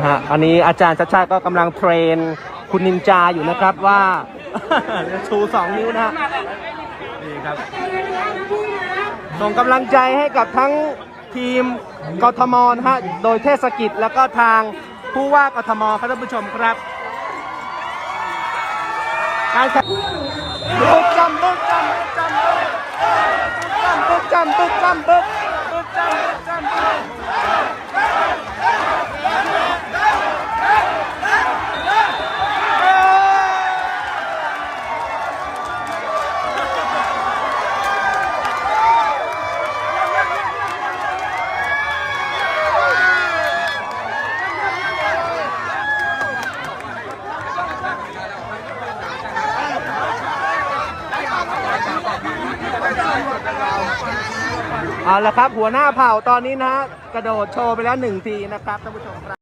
นะฮะอันนี้อาจารย์ชัดชาติก็กำลังเทรนคุณนินจาอยู่นะครับว่า ชูสองนิ้วนะฮะนี่ครับส่งกำลังใจให้กับทั้งทีมกทมนะฮะโดยเทศกิจแล้วก็ทางผู้ว่ากทมครับท่านผู้ชมครับการแข่งบึกจำบึกจำบึกจำบึกจำบึกจำบึกบึกจำบึกจำ เอาละครับหัวหน้าเผ่าตอนนี้นะฮะกระโดดโชว์ไปแล้วหนึ่งทีนะครับท่านผู้ชมครับ